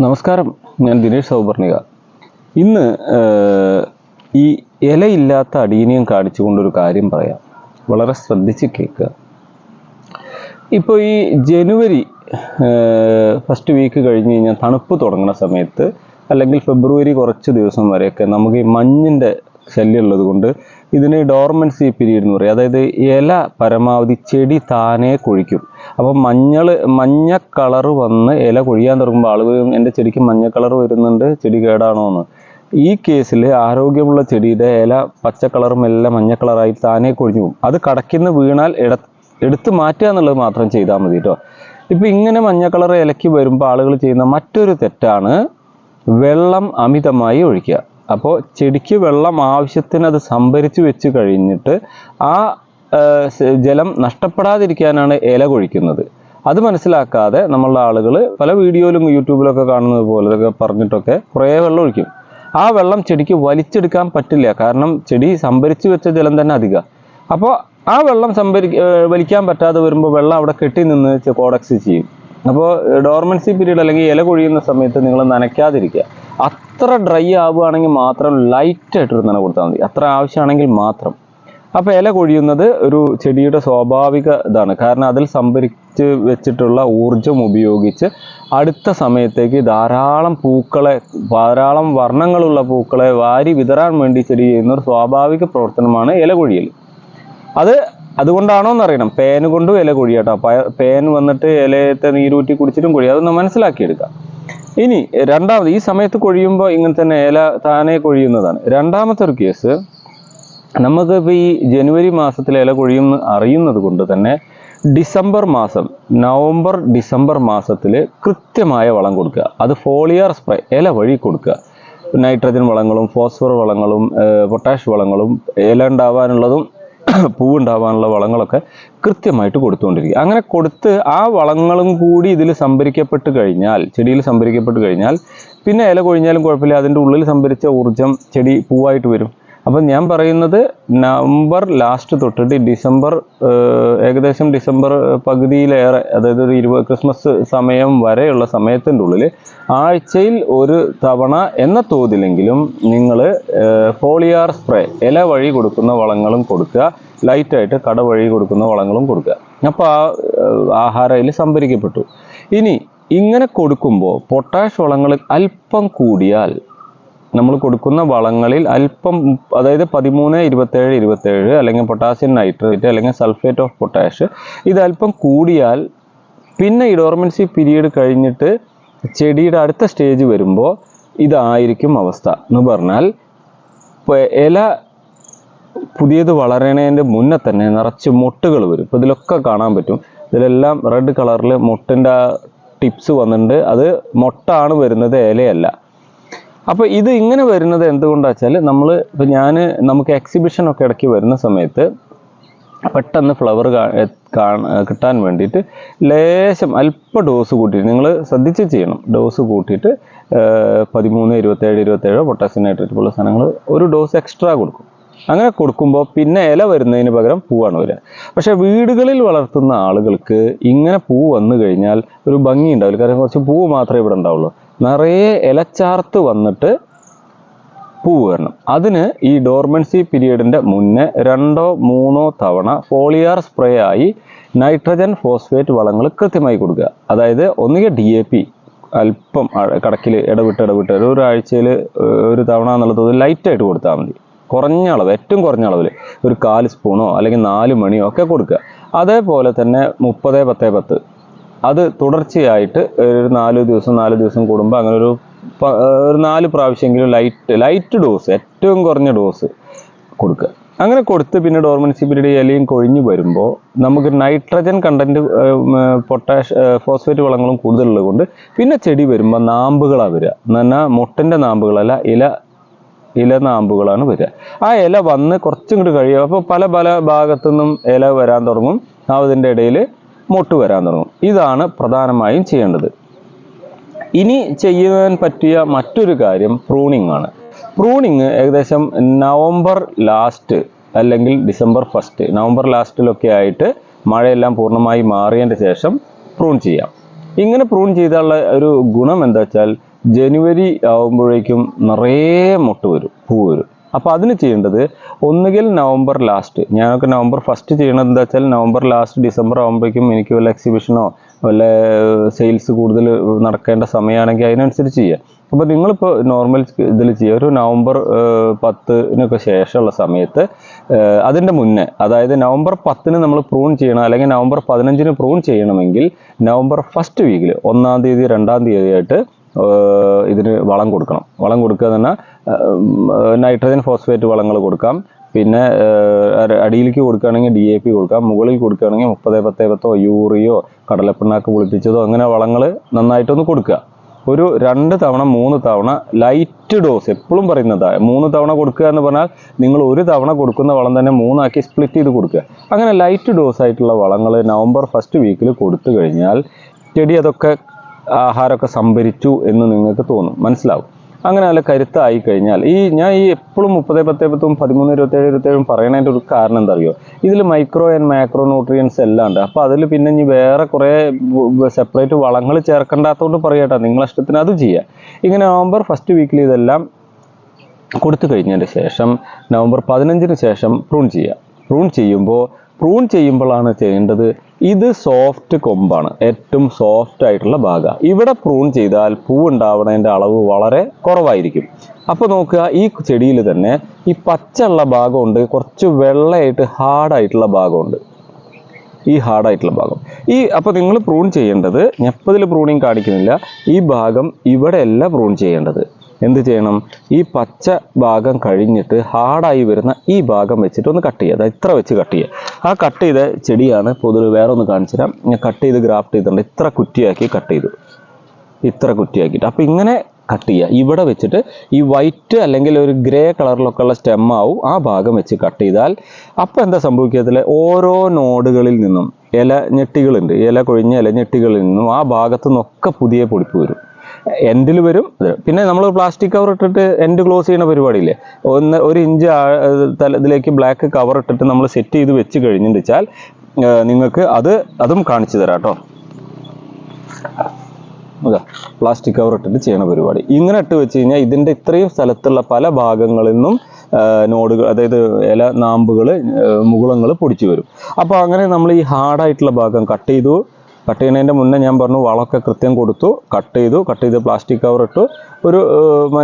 നമസ്കാരം. ഞാൻ ദിനേഷ് സൗപർണിക ഇന്ന് ഈ ഇലയില്ലാത്ത അടീനിയം കാണിച്ചുകൊണ്ടൊരു കാര്യം പറയാം. വളരെ ശ്രദ്ധിച്ച് കേൾക്കുക. ഇപ്പോൾ ഈ ജനുവരി ഫസ്റ്റ് വീക്ക് കഴിഞ്ഞ് കഴിഞ്ഞാൽ തണുപ്പ് തുടങ്ങുന്ന സമയത്ത് അല്ലെങ്കിൽ ഫെബ്രുവരി കുറച്ച് ദിവസം വരെയൊക്കെ നമുക്ക് ഈ മഞ്ഞിന്റെ ശല്യം ഉള്ളത് കൊണ്ട് ഇതിന് ഡോർമൻസി പീരീഡ് എന്ന് പറയും. അതായത് ഇല പരമാവധി ചെടി താനേ കൊഴിക്കും. അപ്പം മഞ്ഞൾ മഞ്ഞ കളർ വന്ന് ഇല കൊഴിയാൻ തുടങ്ങുമ്പോൾ ആളുകൾ എന്റെ ചെടിക്ക് മഞ്ഞ കളർ വരുന്നുണ്ട് ചെടി കേടാണോ എന്ന്. ഈ കേസിൽ ആരോഗ്യമുള്ള ചെടിയുടെ ഇല പച്ച കളറും എല്ലാം മഞ്ഞ കളറായി താനേ കൊഴിഞ്ഞു പോകും. അത് കടക്കിന്ന് വീണാൽ ഇട എടുത്ത് മാറ്റുക എന്നുള്ളത് മാത്രം ചെയ്താൽ മതി കേട്ടോ. ഇപ്പം ഇങ്ങനെ മഞ്ഞ കളർ ഇലക്കി വരുമ്പോൾ ആളുകൾ ചെയ്യുന്ന മറ്റൊരു തെറ്റാണ് വെള്ളം അമിതമായി ഒഴിക്കുക. അപ്പോൾ ചെടിക്ക് വെള്ളം ആവശ്യത്തിന് അത് സംഭരിച്ചു വെച്ച് കഴിഞ്ഞിട്ട് ആ ജലം നഷ്ടപ്പെടാതിരിക്കാനാണ് ഇല കൊഴിക്കുന്നത്. അത് മനസ്സിലാക്കാതെ നമ്മളുടെ ആളുകൾ പല വീഡിയോയിലും യൂട്യൂബിലൊക്കെ കാണുന്നത് പോലെ ഇതൊക്കെ പറഞ്ഞിട്ടൊക്കെ കുറേ വെള്ളം ഒഴിക്കും. ആ വെള്ളം ചെടിക്ക് വലിച്ചെടുക്കാൻ പറ്റില്ല. കാരണം ചെടി സംഭരിച്ചു വെച്ച ജലം തന്നെ അധികം. അപ്പോൾ ആ വെള്ളം സംഭരി വലിക്കാൻ പറ്റാതെ വരുമ്പോൾ വെള്ളം അവിടെ കെട്ടി നിന്ന് കോഡക്സ് ചെയ്യും. അപ്പോൾ ഡോർമൻസി പീരീഡ് അല്ലെങ്കിൽ ഇല കൊഴിയുന്ന സമയത്ത് നിങ്ങൾ നനയ്ക്കാതിരിക്കുക. അത്ര ഡ്രൈ ആവുകയാണെങ്കിൽ മാത്രം ലൈറ്റായിട്ടൊരു നന കൊടുത്താൽ മതി. അത്ര ആവശ്യമാണെങ്കിൽ മാത്രം. അപ്പോൾ ഇല കൊഴിയുന്നത് ഒരു ചെടിയുടെ സ്വാഭാവിക ഇതാണ്. കാരണം അതിൽ സംഭരിച്ച് വെച്ചിട്ടുള്ള ഊർജം ഉപയോഗിച്ച് അടുത്ത സമയത്തേക്ക് ധാരാളം പൂക്കളെ ധാരാളം വർണങ്ങളുള്ള പൂക്കളെ വാരി വിതരാൻ വേണ്ടി ചെടി ചെയ്യുന്ന ഒരു സ്വാഭാവിക പ്രവർത്തനമാണ് ഇല കൊഴിയൽ. അത് അതുകൊണ്ടാണോ എന്നറിയണം പേന് കൊണ്ടും ഇല കൊഴിയാട്ടോ. പേൻ വന്നിട്ട് ഇലയത്തെ നീരൂറ്റി കുടിച്ചിട്ടും കുഴി അതൊന്ന് മനസ്സിലാക്കിയെടുക്കാം. ഇനി രണ്ടാമത് ഈ സമയത്ത് കൊഴിയുമ്പോൾ ഇങ്ങനെ തന്നെ ഇല താനേ കൊഴിയുന്നതാണ്. രണ്ടാമത്തെ ഒരു കേസ് നമുക്ക് ഇപ്പോൾ ഈ ജനുവരി മാസത്തിൽ ഇല കൊഴിയുമെന്ന് അറിയുന്നത് കൊണ്ട് തന്നെ ഡിസംബർ മാസം നവംബർ ഡിസംബർ മാസത്തിൽ കൃത്യമായ വളം കൊടുക്കുക. അത് ഫോളിയർ സ്പ്രേ ഇല വഴി കൊടുക്കുക. നൈട്രജൻ വളങ്ങളും ഫോസ്ഫർ വളങ്ങളും പൊട്ടാഷ് വളങ്ങളും ഇല ഉണ്ടാവാനുള്ളതും പൂവുണ്ടാവാനുള്ള വളങ്ങളൊക്കെ കൃത്യമായിട്ട് കൊടുത്തുകൊണ്ടിരിക്കുക. അങ്ങനെ കൊടുത്ത് ആ വളങ്ങളും കൂടി ഇതിൽ സംഭരിക്കപ്പെട്ട് കഴിഞ്ഞാൽ ചെടിയിൽ സംഭരിക്കപ്പെട്ട് കഴിഞ്ഞാൽ പിന്നെ ഇല കൊഴിഞ്ഞാലും കുഴപ്പമില്ല അതിന്റെ ഉള്ളിൽ സംഭരിച്ച ഊർജം ചെടി പൂവായിട്ട് വരും. അപ്പം ഞാൻ പറയുന്നത് നവംബർ ലാസ്റ്റ് തൊട്ടിട്ട് ഡിസംബർ ഏകദേശം ഡിസംബർ പകുതിയിലേറെ അതായത് ഒരു ഇരുപത് ക്രിസ്മസ് സമയം വരെയുള്ള സമയത്തിന്റെ ഉള്ളിൽ ആഴ്ചയിൽ ഒരു തവണ എന്ന തോതിലെങ്കിലും നിങ്ങൾ ഫോളിയാർ സ്പ്രേ ഇല വഴി കൊടുക്കുന്ന വളങ്ങളും കൊടുക്കുക ലൈറ്റായിട്ട് കട വഴി കൊടുക്കുന്ന വളങ്ങളും കൊടുക്കുക. അപ്പോൾ ആ ആഹാര ആഹാരം അതിൽ സംഭരിക്കപ്പെട്ടു. ഇനി ഇങ്ങനെ കൊടുക്കുമ്പോൾ പൊട്ടാഷ് വളങ്ങൾ അല്പം കൂടിയാൽ നമ്മൾ കൊടുക്കുന്ന വളങ്ങളിൽ അല്പം അതായത് പതിമൂന്ന് ഇരുപത്തേഴ് ഇരുപത്തേഴ് അല്ലെങ്കിൽ പൊട്ടാസ്യം നൈട്രേറ്റ് അല്ലെങ്കിൽ സൾഫേറ്റ് ഓഫ് പൊട്ടാഷ് ഇത് അല്പം കൂടിയാൽ പിന്നെ ഈ ഡോർമൻസി പീരീഡ് കഴിഞ്ഞിട്ട് ചെടിയുടെ അടുത്ത സ്റ്റേജ് വരുമ്പോൾ ഇതായിരിക്കും അവസ്ഥ എന്ന് പറഞ്ഞാൽ ഇല പുതിയത് വളരണേന്റെ മുന്നേ തന്നെ നിറച്ച് മൊട്ടുകൾ വരും. ഇപ്പോൾ ഇതിലൊക്കെ കാണാൻ പറ്റും. ഇതിലെല്ലാം റെഡ് കളറിൽ മൊട്ടിന്റെ ടിപ്സ് വന്നിട്ടുണ്ട്. അത് മുട്ടാണ് വരുന്നത് ഇലയല്ല. അപ്പോൾ ഇത് ഇങ്ങനെ വരുന്നത് എന്തുകൊണ്ടാച്ചാൽ വെച്ചാൽ നമ്മൾ ഇപ്പോൾ ഞാൻ നമുക്ക് എക്സിബിഷൻ ഒക്കെ ഇടയ്ക്ക് വരുന്ന സമയത്ത് പെട്ടെന്ന് ഫ്ലവർ കിട്ടാൻ വേണ്ടിയിട്ട് ലേശം അല്പ ഡോസ് കൂട്ടിയിട്ട് നിങ്ങൾ ശ്രദ്ധിച്ച് ചെയ്യണം. ഡോസ് കൂട്ടിയിട്ട് പതിമൂന്ന് ഇരുപത്തേഴ് ഇരുപത്തേഴ് പൊട്ടാസ്യം നൈട്രേറ്റ് പോലുള്ള സാധനങ്ങൾ ഒരു ഡോസ് എക്സ്ട്രാ കൊടുക്കും. അങ്ങനെ കൊടുക്കുമ്പോൾ പിന്നെ ഇല വരുന്നതിന് പകരം പൂവാണ് വരിക. പക്ഷെ വീടുകളിൽ വളർത്തുന്ന ആളുകൾക്ക് ഇങ്ങനെ പൂ വന്നു കഴിഞ്ഞാൽ ഒരു ഭംഗി ഉണ്ടാവില്ല. കാരണം കുറച്ച് പൂവ് മാത്രമേ ഇവിടെ ഉണ്ടാവുള്ളൂ. നിറയെ ഇലച്ചാർത്ത് വന്നിട്ട് പൂവ് വരണം. അതിന് ഈ ഡോർമൻസി പീരീഡിന്റെ മുന്നേ രണ്ടോ മൂന്നോ തവണ ഫോളിയാർ സ്പ്രേ ആയി നൈട്രജൻ ഫോസ്ഫേറ്റ് വളങ്ങൾ കൃത്യമായി കൊടുക്കുക. അതായത് ഒന്നുകിൽ ഡി എ പി അല്പം കടക്കിൽ ഇടവിട്ട് ഇടവിട്ട് ഒരു ഒരാഴ്ചയിൽ ഒരു തവണ എന്നുള്ളത് ലൈറ്റായിട്ട് കൊടുത്താൽ മതി. കുറഞ്ഞ അളവ് ഏറ്റവും കുറഞ്ഞ അളവിൽ ഒരു കാൽ സ്പൂണോ അല്ലെങ്കിൽ നാല് മണിയോ ഒക്കെ കൊടുക്കുക. അതേപോലെ തന്നെ മുപ്പത് പത്ത് പത്ത് അത് തുടർച്ചയായിട്ട് ഒരു നാല് ദിവസം നാല് ദിവസം കൂടുമ്പോൾ അങ്ങനെ ഒരു ഒരു നാല് പ്രാവശ്യമെങ്കിലും ലൈറ്റ് ലൈറ്റ് ഡോസ് ഏറ്റവും കുറഞ്ഞ ഡോസ് കൊടുക്കുക. അങ്ങനെ കൊടുത്ത് പിന്നെ ഡോർമൻസി പീരീഡ് ഇലയും കൊഴിഞ്ഞു വരുമ്പോൾ നമുക്ക് നൈട്രജൻ കണ്ടന്റ് പൊട്ടാഷ് ഫോസ്ഫേറ്റ് വളങ്ങളും കൂടുതലുള്ളത് കൊണ്ട് പിന്നെ ചെടി വരുമ്പോൾ നാമ്പുകളാണ് വരിക. എന്ന് പറഞ്ഞാൽ മുട്ടന്റെ നാമ്പുകളല്ല ഇല ഇല നാമ്പുകളാണ് വരിക. ആ ഇല വന്ന് കുറച്ചും കൂടി കഴിയുക അപ്പോൾ പല പല ഭാഗത്തു നിന്നും ഇല വരാൻ തുടങ്ങും. അതിന്റെ ഇടയിൽ മൊട്ട് വരാൻ തുടങ്ങും. ഇതാണ് പ്രധാനമായും ചെയ്യേണ്ടത്. ഇനി ചെയ്യാൻ പറ്റിയ മറ്റൊരു കാര്യം പ്രൂണിംഗ് ആണ്. പ്രൂണിങ് ഏകദേശം നവംബർ ലാസ്റ്റ് അല്ലെങ്കിൽ ഡിസംബർ ഫസ്റ്റ് നവംബർ ലാസ്റ്റിലൊക്കെ ആയിട്ട് മഴയെല്ലാം പൂർണമായി മാറിയതിന്റെ ശേഷം പ്രൂൺ ചെയ്യാം. ഇങ്ങനെ പ്രൂൺ ചെയ്താലുള്ള ഒരു ഗുണം എന്താ വെച്ചാൽ ജനുവരി ആകുമ്പോഴേക്കും നിറയെ മുട്ട് വരും പൂ വരും. അപ്പോൾ അതിന് ചെയ്യേണ്ടത് ഒന്നുകിൽ നവംബർ ലാസ്റ്റ് ഞാനൊക്കെ നവംബർ ഫസ്റ്റ് ചെയ്യണത് എന്താ വെച്ചാൽ നവംബർ ലാസ്റ്റ് ഡിസംബർ ആകുമ്പോഴേക്കും എനിക്ക് വല്ല എക്സിബിഷനോ വല്ല സെയിൽസ് കൂടുതൽ നടക്കേണ്ട സമയമാണെങ്കിൽ അതിനനുസരിച്ച് ചെയ്യാം. അപ്പോൾ നിങ്ങളിപ്പോൾ നോർമൽ ഇതിൽ ചെയ്യുക ഒരു നവംബർ പത്തിനൊക്കെ ശേഷമുള്ള സമയത്ത് അതിന്റെ മുന്നേ അതായത് നവംബർ പത്തിന് നമ്മൾ പ്രൂൺ ചെയ്യണം അല്ലെങ്കിൽ നവംബർ പതിനഞ്ചിന് പ്രൂൺ ചെയ്യണമെങ്കിൽ നവംബർ ഫസ്റ്റ് വീക്കിൽ ഒന്നാം തീയതി രണ്ടാം തീയതി ആയിട്ട് ഇതിന് വളം കൊടുക്കണം. വളം കൊടുക്കുക എന്ന് പറഞ്ഞാൽ നൈട്രജൻ ഫോസ്ഫേറ്റ് വളങ്ങൾ കൊടുക്കാം. പിന്നെ അടിയിലേക്ക് കൊടുക്കുകയാണെങ്കിൽ ഡി എ പി കൊടുക്കാം. മുകളിൽ കൊടുക്കുകയാണെങ്കിൽ മുപ്പത് പത്ത് പത്തോ യൂറിയോ കടലപ്പിണ്ണാക്ക് പുളിപ്പിച്ചതോ അങ്ങനെ വളങ്ങൾ നന്നായിട്ടൊന്ന് കൊടുക്കുക. ഒരു രണ്ട് തവണ മൂന്ന് തവണ ലൈറ്റ് ഡോസ് എപ്പോഴും പറയുന്നതാണ് മൂന്ന് തവണ കൊടുക്കുക എന്ന് പറഞ്ഞാൽ നിങ്ങൾ ഒരു തവണ കൊടുക്കുന്ന വളം തന്നെ മൂന്നാക്കി സ്പ്ലിറ്റ് ചെയ്ത് കൊടുക്കുക. അങ്ങനെ ലൈറ്റ് ഡോസ് ആയിട്ടുള്ള വളങ്ങൾ നവംബർ ഫസ്റ്റ് വീക്കിൽ കൊടുത്തു കഴിഞ്ഞാൽ ചെടി അതൊക്കെ ആഹാരമൊക്കെ സംഭരിച്ചു എന്ന് നിങ്ങൾക്ക് തോന്നും. മനസ്സിലാവും. അങ്ങനെ നല്ല കരുത്തായി കഴിഞ്ഞാൽ ഈ ഞാൻ ഈ എപ്പോഴും മുപ്പത് പത്ത് പത്തും പതിമൂന്ന് ഇരുപത്തേഴ് ഇരുപത്തേഴും പറയണതിന്റെ ഒരു കാരണം എന്താ അറിയോ ഇതിൽ മൈക്രോ ആൻഡ് മാക്രോ ന്യൂട്രിയൻസ് എല്ലാം ഉണ്ട്. അപ്പോൾ അതിൽ പിന്നെ ഇനി വേറെ കുറേ സെപ്പറേറ്റ് വളങ്ങൾ ചേർക്കേണ്ടാത്തതുകൊണ്ട് പറയട്ടെ നിങ്ങളെ ഇഷ്ടത്തിന് അത് ചെയ്യാം. ഇങ്ങനെ നവംബർ ഫസ്റ്റ് വീക്കിൽ ഇതെല്ലാം കൊടുത്തു കഴിഞ്ഞതിന് ശേഷം നവംബർ പതിനഞ്ചിന് ശേഷം പ്രൂൺ ചെയ്യുക പ്രൂൺ ചെയ്യുമ്പോൾ പ്രൂൺ ചെയ്യുമ്പോഴാണ് ചെയ്യേണ്ടത് ഇത് സോഫ്റ്റ് കൊമ്പാണ്. ഏറ്റവും സോഫ്റ്റ് ആയിട്ടുള്ള ഭാഗം. ഇവിടെ പ്രൂൺ ചെയ്താൽ പൂ ഉണ്ടാവുന്നതിന്റെ അളവ് വളരെ കുറവായിരിക്കും. അപ്പോൾ നോക്കുക ഈ ചെടിയിൽ തന്നെ ഈ പച്ചുള്ള ഭാഗമുണ്ട് കുറച്ച് വെള്ളയായിട്ട് ഹാർഡായിട്ടുള്ള ഭാഗമുണ്ട്. ഈ ഹാർഡായിട്ടുള്ള ഭാഗം. ഈ അപ്പോൾ നിങ്ങൾ പ്രൂൺ ചെയ്യേണ്ടത് ഞെപ്പതിൽ പ്രൂണിങ് കാണിക്കുന്നില്ല ഈ ഭാഗം ഇവിടെയല്ല പ്രൂൺ ചെയ്യേണ്ടത്. എന്ത് ചെയ്യണം? ഈ പച്ച ഭാഗം കഴിഞ്ഞിട്ട് ഹാർഡായി വരുന്ന ഈ ഭാഗം വെച്ചിട്ട് ഒന്ന് കട്ട് ചെയ്യുക. ഇത്ര വെച്ച് കട്ട് ചെയ്യുക. ആ കട്ട് ചെയ്ത ചെടിയാണ് പൊതുവെ വേറെ ഒന്ന് കാണിച്ചു തരാം. ഞാൻ കട്ട് ചെയ്ത് ഗ്രാഫ്റ്റ് ചെയ്തിട്ടുണ്ട്. ഇത്ര കുറ്റിയാക്കി കട്ട് ചെയ്തു. ഇത്ര കുറ്റിയാക്കിയിട്ട്. അപ്പോൾ ഇങ്ങനെ കട്ട് ചെയ്യുക. ഇവിടെ വെച്ചിട്ട് ഈ വൈറ്റ് അല്ലെങ്കിൽ ഒരു ഗ്രേ കളറിലൊക്കെ ഉള്ള സ്റ്റെമ്മാവും ആ ഭാഗം വെച്ച് കട്ട് ചെയ്താൽ അപ്പോൾ എന്താ സംഭവിക്കത്തില്ല ഓരോ നോഡുകളിൽ നിന്നും ഇല ഞെട്ടികളുണ്ട്. ഇല കൊഴിഞ്ഞ ഇല ഞെട്ടികളിൽ നിന്നും ആ ഭാഗത്തു നിന്നൊക്കെ പുതിയ പൊടിപ്പ് വരും. എൻഡിൽ വരും. പിന്നെ നമ്മൾ പ്ലാസ്റ്റിക് കവർ ഇട്ടിട്ട് എൻഡ് ക്ലോസ് ചെയ്യുന്ന പരിപാടിയില്ലേ? ഒന്ന് ഒരു ഇഞ്ച് ഇതിലേക്ക് ബ്ലാക്ക് കവർ ഇട്ടിട്ട് നമ്മൾ സെറ്റ് ചെയ്ത് വെച്ച് കഴിഞ്ഞെന്ന് വെച്ചാൽ നിങ്ങൾക്ക് അത് അതും കാണിച്ചു തരാം കേട്ടോ അതാ പ്ലാസ്റ്റിക് കവർ ഇട്ടിട്ട് ചെയ്യണ പരിപാടി. ഇങ്ങനെ ഇട്ട് വെച്ച് കഴിഞ്ഞാൽ ഇതിന്റെ ഇത്രയും സ്ഥലത്തുള്ള പല ഭാഗങ്ങളിൽ നിന്നും നോടുകൾ അതായത് ഇല നാമ്പുകൾ മുകുളങ്ങൾ പൊടിച്ചു വരും. അപ്പോൾ അങ്ങനെ നമ്മൾ ഈ ഹാർഡായിട്ടുള്ള ഭാഗം കട്ട് ചെയ്തു കട്ട് ചെയ്യുന്നതിന്റെ മുന്നേ ഞാൻ പറഞ്ഞു വളമൊക്കെ കൃത്യം കൊടുത്തു കട്ട് ചെയ്തു കട്ട് ചെയ്ത് പ്ലാസ്റ്റിക് കവർ ഇട്ടു. ഒരു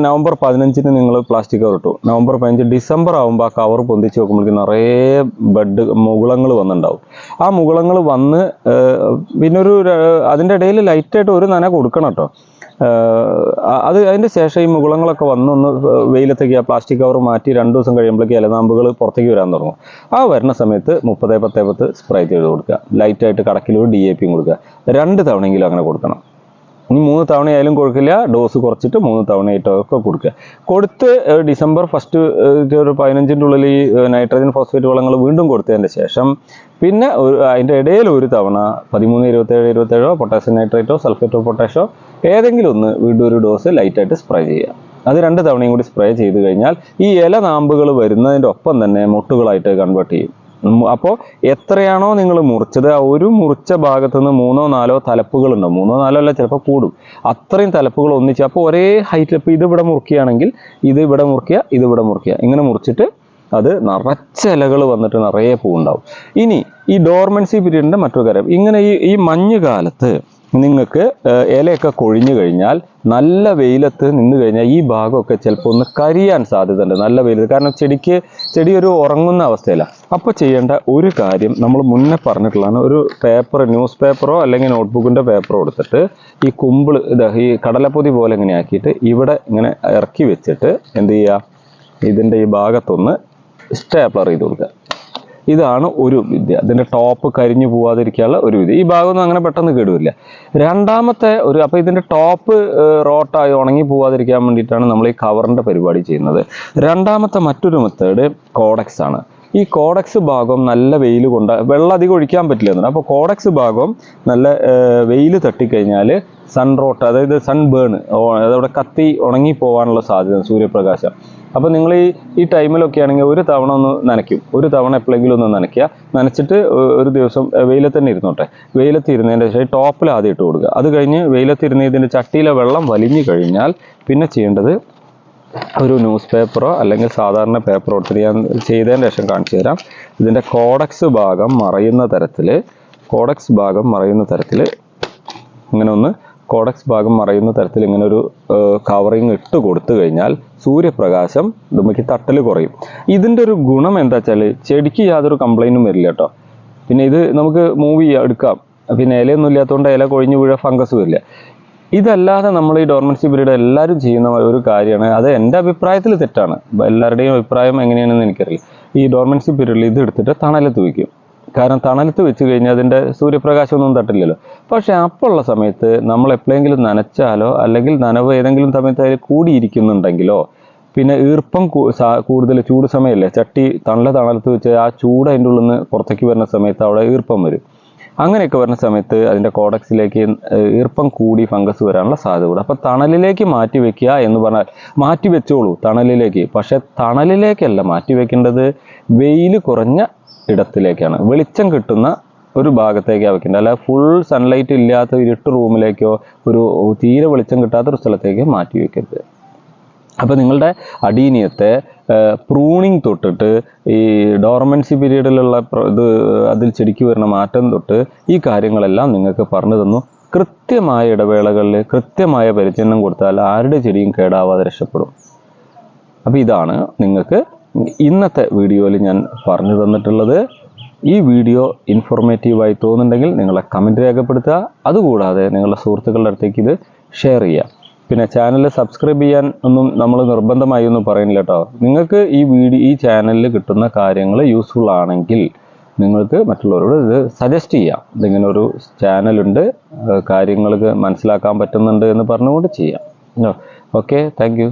നവംബർ പതിനഞ്ചിന് നിങ്ങൾ പ്ലാസ്റ്റിക് കവർ ഇട്ടു. നവംബർ പതിനഞ്ച് ഡിസംബർ ആകുമ്പോൾ ആ കവർ പൊന്തിച്ച് നോക്കുമ്പോഴേക്കും നിറയെ ബഡ് മുകുളങ്ങൾ വന്നിട്ടുണ്ടാവും ആ മുകുളങ്ങൾ വന്ന് പിന്നെ ഒരു അതിന്റെ ഇടയിൽ ലൈറ്റായിട്ട് ഒരു നന കൊടുക്കണം കേട്ടോ അത് അതിന്റെ ശേഷം ഈ മുകുളങ്ങളൊക്കെ വന്നൊന്ന് വെയിലത്തേക്ക് ആ പ്ലാസ്റ്റിക് കവർ മാറ്റി രണ്ട് ദിവസം കഴിയുമ്പോഴേക്ക് ഇലനാമ്പുകൾ പുറത്തേക്ക് വരാൻ തുടങ്ങും. ആ വരുന്ന സമയത്ത് മുപ്പത് പത്തേ പത്ത് സ്പ്രേ ചെയ്ത് കൊടുക്കുക. ലൈറ്റായിട്ട് കടക്കിലൂടെ ഡി എ പിയും കൊടുക്കുക. രണ്ട് തവണയെങ്കിലും അങ്ങനെ കൊടുക്കണം. ഇനി മൂന്ന് തവണയായാലും കൊടുക്കില്ല ഡോസ് കുറച്ചിട്ട് മൂന്ന് തവണയായിട്ടോ ഒക്കെ കൊടുക്കുക. കൊടുത്ത് ഡിസംബർ ഫസ്റ്റ് ഒരു പതിനഞ്ചിന്റെ ഉള്ളിൽ ഈ നൈട്രജൻ ഫോസ്ഫേറ്റ് വളങ്ങൾ വീണ്ടും കൊടുത്തതിന്റെ ശേഷം പിന്നെ ഒരു അതിന്റെ ഇടയിൽ ഒരു തവണ പതിമൂന്ന് ഇരുപത്തേഴ് ഇരുപത്തേഴോ പൊട്ടാസ്യം നൈട്രേറ്റോ സൾഫേറ്റോ പൊട്ടാഷോ ഏതെങ്കിലും ഒന്ന് വീണ്ടും ഒരു ഡോസ് ലൈറ്റായിട്ട് സ്പ്രേ ചെയ്യുക. അത് രണ്ട് തവണയും കൂടി സ്പ്രേ ചെയ്ത് കഴിഞ്ഞാൽ ഈ ഇല നാമ്പുകൾ വരുന്നതിന്റെ ഒപ്പം തന്നെ മുട്ടുകളായിട്ട് കൺവേർട്ട് ചെയ്യും. അപ്പോൾ എത്രയാണോ നിങ്ങൾ മുറിച്ചത് ആ ഒരു മുറിച്ച ഭാഗത്ത് നിന്ന് മൂന്നോ നാലോ തലപ്പുകൾ ഉണ്ടാവും മൂന്നോ നാലോ അല്ല ചിലപ്പോൾ കൂടും. അത്രയും തലപ്പുകൾ ഒന്നിച്ച് അപ്പോൾ ഒരേ ഹൈറ്റിൽ ഇപ്പോൾ ഇത് ഇവിടെ മുറിക്കുകയാണെങ്കിൽ ഇത് ഇവിടെ മുറിക്കുക ഇത് ഇവിടെ മുറിക്കുക ഇങ്ങനെ മുറിച്ചിട്ട് അത് നിറച്ച ഇലകൾ വന്നിട്ട് നിറയെ പൂവുണ്ടാവും. ഇനി ഈ ഡോർമൻസി പീരീഡിന്റെ മറ്റൊരു കാര്യം. ഇങ്ങനെ ഈ ഈ മഞ്ഞ് കാലത്ത് നിങ്ങൾക്ക് ഇലയൊക്കെ കൊഴിഞ്ഞു കഴിഞ്ഞാൽ നല്ല വെയിലത്ത് നിന്ന് കഴിഞ്ഞാൽ ഈ ഭാഗമൊക്കെ ചിലപ്പോൾ ഒന്ന് കരിയാൻ സാധ്യതയുണ്ട്. നല്ല വെയിലത്ത്. കാരണം ചെടിക്ക് ചെടി ഒരു ഉറങ്ങുന്ന അവസ്ഥയില്ല. അപ്പോൾ ചെയ്യേണ്ട ഒരു കാര്യം നമ്മൾ മുന്നേ പറഞ്ഞിട്ടുള്ളതാണ്. ഒരു പേപ്പർ ന്യൂസ് പേപ്പറോ അല്ലെങ്കിൽ നോട്ട്ബുക്കിന്റെ പേപ്പറോ എടുത്തിട്ട് ഈ കുമ്പിൾ ഇത് ഈ കടലപ്പൊതി പോലെ ഇങ്ങനെ ആക്കിയിട്ട് ഇവിടെ ഇങ്ങനെ ഇറക്കി വെച്ചിട്ട് എന്ത് ചെയ്യുക? ഇതിന്റെ ഈ ഭാഗത്തൊന്ന് സ്റ്റേപ്ലർ ചെയ്ത് കൊടുക്കുക. ഇതാണ് ഒരു വിദ്യ. അതിന്റെ ടോപ്പ് കരിഞ്ഞു പോവാതിരിക്കാനുള്ള ഒരു വിദ്യ. ഈ ഭാഗമൊന്നും അങ്ങനെ പെട്ടെന്ന് കേടുവില്ല രണ്ടാമത്തെ ഒരു അപ്പോൾ ഇതിന്റെ ടോപ്പ് റോട്ടായി ഉണങ്ങി പോവാതിരിക്കാൻ വേണ്ടിയിട്ടാണ് നമ്മൾ ഈ കവറിന്റെ പരിപാടി ചെയ്യുന്നത്. രണ്ടാമത്തെ മറ്റൊരു മെത്തേഡ് കോഡക്സ് ആണ്. ഈ കോഡക്സ് ഭാഗം നല്ല വെയിൽ കൊണ്ട് വെള്ളം അധികം ഒഴിക്കാൻ പറ്റില്ല അപ്പോൾ കോഡക്സ് ഭാഗം നല്ല വെയിൽ തട്ടിക്കഴിഞ്ഞാൽ സൺ റോട്ട് അതായത് സൺ ബേൺ അതവിടെ കത്തി ഉണങ്ങി പോകാനുള്ള സാധ്യത സൂര്യപ്രകാശം. അപ്പോൾ നിങ്ങൾ ഈ ഈ ടൈമിലൊക്കെ ആണെങ്കിൽ ഒരു തവണ ഒന്ന് നനയ്ക്കും. ഒരു തവണ എപ്പോഴെങ്കിലും ഒന്ന് നനയ്ക്കുക. നനച്ചിട്ട് ഒരു ദിവസം വെയിലത്ത് തന്നെ ഇരുന്നോട്ടെ. വെയിലത്ത് ഇരുന്നതിന്റെ ശേഷം ടോപ്പിൽ ആദ്യം ഇട്ട് കൊടുക്കുക. അത് കഴിഞ്ഞ് വെയിലത്ത് ഇരുന്ന് ഇതിന്റെ ചട്ടിയിലെ വെള്ളം വലിഞ്ഞു കഴിഞ്ഞാൽ പിന്നെ ചെയ്യേണ്ടത് ഒരു ന്യൂസ് പേപ്പറോ അല്ലെങ്കിൽ സാധാരണ പേപ്പറോ എടുത്തിട്ട് ഞാൻ ചെയ്തതിന് ശേഷം കാണിച്ചു തരാം. ഇതിന്റെ കോഡക്സ് ഭാഗം മറയുന്ന തരത്തിൽ കോഡക്സ് ഭാഗം മറയുന്ന തരത്തിൽ ഇങ്ങനെ ഒന്ന് കോഡക്സ് ഭാഗം മറയുന്ന തരത്തിൽ ഇങ്ങനെ ഒരു കവറിങ് ഇട്ട് കൊടുത്തു കഴിഞ്ഞാൽ സൂര്യപ്രകാശം നമുക്ക് തട്ടൽ കുറയും. ഇതിന്റെ ഒരു ഗുണം എന്താ വെച്ചാൽ ചെടിക്ക് യാതൊരു കംപ്ലൈന്റും വരില്ല കേട്ടോ. പിന്നെ ഇത് നമുക്ക് മൂവ് ചെയ്യാം എടുക്കാം. പിന്നെ ഇലയൊന്നും ഇല്ലാത്തതുകൊണ്ട് ഇല കൊഴിഞ്ഞു വീഴ ഫംഗസ് വരില്ല. ഇതല്ലാതെ നമ്മൾ ഈ ഡോർമൻസി പീരീഡ് എല്ലാവരും ചെയ്യുന്ന ഒരു കാര്യമാണ്. അത് എന്റെ അഭിപ്രായത്തിൽ തെറ്റാണ്. എല്ലാവരുടെയും അഭിപ്രായം എങ്ങനെയാണെന്ന് എനിക്കറിയില്ല. ഈ ഡോർമൻസി പീരീഡിൽ ഇത് എടുത്തിട്ട് തണലത്ത് വയ്ക്കും കാരണം തണലത്ത് വെച്ച് കഴിഞ്ഞാൽ അതിന്റെ സൂര്യപ്രകാശമൊന്നും തട്ടില്ലല്ലോ. പക്ഷേ അപ്പോഴുള്ള സമയത്ത് നമ്മൾ എപ്പോഴെങ്കിലും നനച്ചാലോ അല്ലെങ്കിൽ നനവ് ഏതെങ്കിലും സമയത്ത് അതിൽ കൂടിയിരിക്കുന്നുണ്ടെങ്കിലോ പിന്നെ ഈർപ്പം കൂടുതൽ ചൂട് സമയമല്ലേ? ചട്ടി തണല തണലത്ത് വെച്ച് ആ ചൂട് അതിന്റെ ഉള്ളിൽ നിന്ന് പുറത്തേക്ക് വരുന്ന സമയത്ത് അവിടെ ഈർപ്പം വരും. അങ്ങനെയൊക്കെ വരുന്ന സമയത്ത് അതിന്റെ കോഡക്സിലേക്ക് ഈർപ്പം കൂടി ഫംഗസ് വരാനുള്ള സാധ്യത അപ്പോൾ തണലിലേക്ക് മാറ്റി വെക്കുക എന്ന് പറഞ്ഞാൽ മാറ്റി വെച്ചോളൂ തണലിലേക്ക്. പക്ഷേ തണലിലേക്കല്ല മാറ്റി വെക്കേണ്ടത് വെയിൽ കുറഞ്ഞ ഇടത്തിലേക്കാണ്. വെളിച്ചം കിട്ടുന്ന ഒരു ഭാഗത്തേക്കാണ് വെക്കേണ്ടത്. അല്ല ഫുൾ സൺലൈറ്റ് ഇല്ലാത്ത ഇരുട്ട് റൂമിലേക്കോ ഒരു തീരെ വെളിച്ചം കിട്ടാത്ത ഒരു സ്ഥലത്തേക്ക് മാറ്റി വെക്കരുത്. അപ്പോൾ നിങ്ങളുടെ അടീനിയത്തെ പ്രൂണിങ് തൊട്ടിട്ട് ഈ ഡോർമൻസി പീരീഡിലുള്ള പ്ര- ഇത് അതിൽ ചെടിക്ക് വരുന്ന മാറ്റം തൊട്ട് ഈ കാര്യങ്ങളെല്ലാം നിങ്ങൾക്ക് പറഞ്ഞു തന്നു. കൃത്യമായ ഇടവേളകളിൽ കൃത്യമായ പരിചരണം കൊടുത്താൽ ആരുടെ ചെടിയും കേടാവാതെ രക്ഷപ്പെടും. അപ്പോൾ ഇതാണ് നിങ്ങൾക്ക് ഇന്നത്തെ വീഡിയോയിൽ ഞാൻ പറഞ്ഞു തന്നിട്ടുള്ളത്. ഈ വീഡിയോ ഇൻഫോർമേറ്റീവായി തോന്നുന്നുണ്ടെങ്കിൽ നിങ്ങളെ കമന്റ് രേഖപ്പെടുത്തുക. അതുകൂടാതെ നിങ്ങളുടെ സുഹൃത്തുക്കളുടെ അടുത്തേക്ക് ഇത് ഷെയർ ചെയ്യുക. പിന്നെ ചാനൽ സബ്സ്ക്രൈബ് ചെയ്യാൻ ഒന്നും നമ്മൾ നിർബന്ധമായി ഒന്നും പറയുന്നില്ല കേട്ടോ. നിങ്ങൾക്ക് ഈ വീഡിയോ ഈ ചാനലിൽ കിട്ടുന്ന കാര്യങ്ങൾ യൂസ്ഫുൾ ആണെങ്കിൽ നിങ്ങൾക്ക് മറ്റുള്ളവരോട് ഇത് സജസ്റ്റ് ചെയ്യാം. ഇതിങ്ങനെ ഒരു ചാനലുണ്ട് കാര്യങ്ങൾക്ക് മനസ്സിലാക്കാൻ പറ്റുന്നുണ്ട് എന്ന് പറഞ്ഞുകൊണ്ട് ചെയ്യാം. Okay thank